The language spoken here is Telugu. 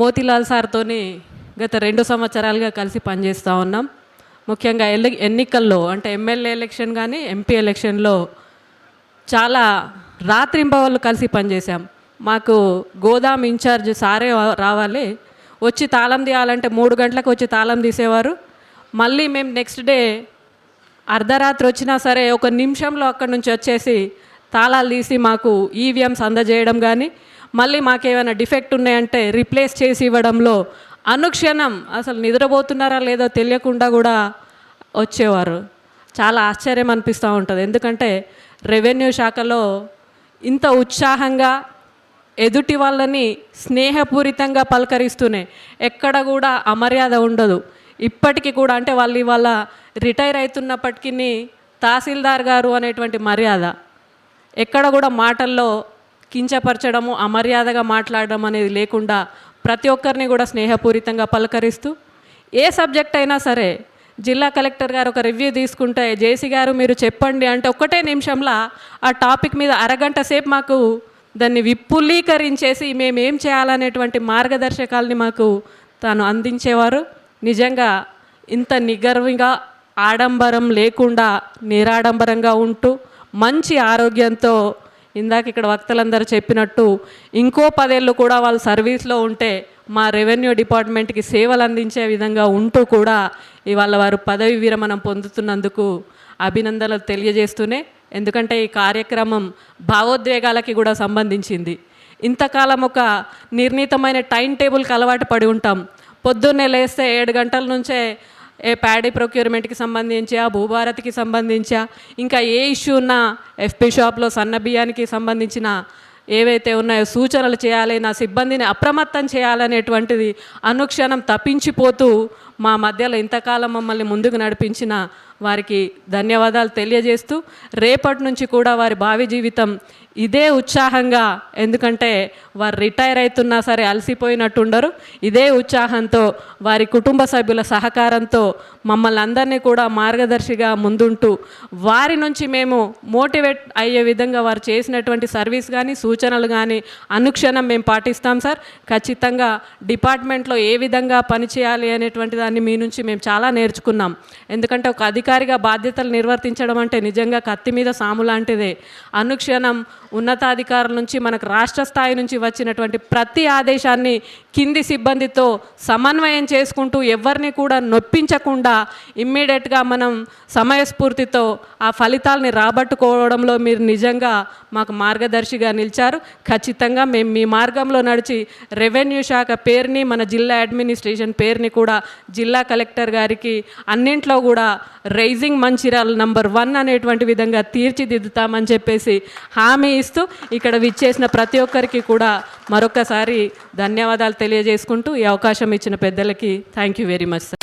మోతీలాల్ సార్తోని గత రెండు సంవత్సరాలుగా కలిసి పనిచేస్తూ ఉన్నాం. ముఖ్యంగా ఎల్లి ఎన్నికల్లో అంటే ఎమ్మెల్యే ఎలక్షన్ కానీ ఎంపీ ఎలక్షన్లో చాలా రాత్రింబవళ్ళు కలిసి పనిచేసాం మాకు గోదాం ఇన్ఛార్జ్ సారే రావాలి. వచ్చి తాళం తీయాలంటే మూడు గంటలకు వచ్చి తాళం తీసేవారు. మళ్ళీ మేము నెక్స్ట్ డే అర్ధరాత్రి వచ్చినా సరే ఒక నిమిషంలో అక్కడి నుంచి వచ్చేసి తాళాలు తీసి మాకు ఈవీఎంస్ అందజేయడం కానీ మళ్ళీ మాకేమైనా డిఫెక్ట్ ఉన్నాయంటే రిప్లేస్ చేసి ఇవ్వడంలో అనుక్షణం అసలు నిద్రపోతున్నారా లేదో తెలియకుండా కూడా వచ్చేవారు. చాలా ఆశ్చర్యం అనిపిస్తూ ఉంటుంది. ఎందుకంటే రెవెన్యూ శాఖలో ఇంత ఉత్సాహంగా ఎదుటి వాళ్ళని స్నేహపూరితంగా పలకరిస్తూనే ఎక్కడ కూడా అమర్యాద ఉండదు. ఇప్పటికీ కూడా అంటే వాళ్ళు ఇవాళ రిటైర్ అవుతున్నప్పటికీ తహసీల్దార్ గారు అనేటువంటి మర్యాద. ఎక్కడ కూడా మాటల్లో కించపరచడము అమర్యాదగా మాట్లాడడం అనేది లేకుండా ప్రతి ఒక్కరిని కూడా స్నేహపూరితంగా పలకరిస్తూ ఏ సబ్జెక్ట్ అయినా సరే జిల్లా కలెక్టర్ గారు ఒక రివ్యూ తీసుకుంటే జేసీ గారు మీరు చెప్పండి అంటే ఒక్కటే నిమిషంలో ఆ టాపిక్ మీద అరగంట సేపు మాకు దాన్ని విపులీకరించేసి మేమేం చేయాలనేటువంటి మార్గదర్శకాలని మాకు తాను అందించేవారు. నిజంగా ఇంత నిగర్వంగా ఆడంబరం లేకుండా నిరాడంబరంగా ఉంటూ మంచి ఆరోగ్యంతో ఇందాక ఇక్కడ వక్తలందరూ చెప్పినట్టు ఇంకో పదేళ్ళు కూడా వాళ్ళు సర్వీస్లో ఉంటే మా రెవెన్యూ డిపార్ట్మెంట్కి సేవలు అందించే విధంగా ఉంటూ కూడా ఇవాళ వారు పదవి విరమణం పొందుతున్నందుకు అభినందనలు తెలియజేస్తూనే ఎందుకంటే ఈ కార్యక్రమం భావోద్వేగాలకి కూడా సంబంధించింది. ఇంతకాలం ఒక నిర్ణీతమైన టైం టేబుల్కి అలవాటు పడి ఉంటాం. పొద్దున్నే లేస్తే ఏడు గంటల నుంచే ఏ ప్యాడీ ప్రొక్యూర్మెంట్కి సంబంధించా భూభారత్కి సంబంధించా ఇంకా ఏ ఇష్యూ ఉన్నా ఎఫ్పి షాప్లో సన్న బియ్యానికి సంబంధించిన ఏవైతే ఉన్నాయో సూచనలు చేయాలి నా సిబ్బందిని అప్రమత్తం చేయాలనేటువంటిది అనుక్షణం తప్పించిపోతూ మా మధ్యలో ఇంతకాలం మమ్మల్ని ముందుకు నడిపించిన వారికి ధన్యవాదాలు తెలియజేస్తూ రేపటి నుంచి కూడా వారి భావి జీవితం ఇదే ఉత్సాహంగా ఎందుకంటే వారు రిటైర్ అవుతున్నా సరే అలసిపోయినట్టు ఉండరు ఇదే ఉత్సాహంతో వారి కుటుంబ సభ్యుల సహకారంతో మమ్మల్ని అందరినీ కూడా మార్గదర్శిగా ముందుంటూ వారి నుంచి మేము మోటివేట్ అయ్యే విధంగా వారు చేసినటువంటి సర్వీస్ కానీ సూచనలు కానీ అనుక్షణం మేము పాటిస్తాం సార్. ఖచ్చితంగా డిపార్ట్మెంట్లో ఏ విధంగా పనిచేయాలి అనేటువంటి దాన్ని మీ నుంచి మేము చాలా నేర్చుకున్నాం. ఎందుకంటే ఒక అధికారిగా బాధ్యతలు నిర్వర్తించడం అంటే నిజంగా కత్తి మీద సాము లాంటిదే. అనుక్షణం ఉన్నతాధికారుల నుంచి మనకు రాష్ట్ర స్థాయి నుంచి వచ్చినటువంటి ప్రతి ఆదేశాన్ని కింది సిబ్బందితో సమన్వయం చేసుకుంటూ ఎవరిని కూడా నొప్పించకుండా ఇమ్మీడియట్గా మనం సమయస్ఫూర్తితో ఆ ఫలితాలని రాబట్టుకోవడంలో మీరు నిజంగా మాకు మార్గదర్శిగా నిలిచారు. ఖచ్చితంగా మేము మీ మార్గంలో నడిచి రెవెన్యూ శాఖ పేరుని మన జిల్లా అడ్మినిస్ట్రేషన్ పేరుని కూడా జిల్లా కలెక్టర్ గారికి అన్నింట్లో కూడా రైజింగ్ మంచిర్యాల నంబర్ వన్ అనేటువంటి విధంగా తీర్చిదిద్దుతామని చెప్పేసి హామీ ఇస్తూ ఇక్కడ విచ్చేసిన ప్రతి ఒక్కరికి కూడా మరొకసారి ధన్యవాదాలు తెలియజేసుకుంటూ ఈ అవకాశం ఇచ్చిన పెద్దలకి thank you very much sir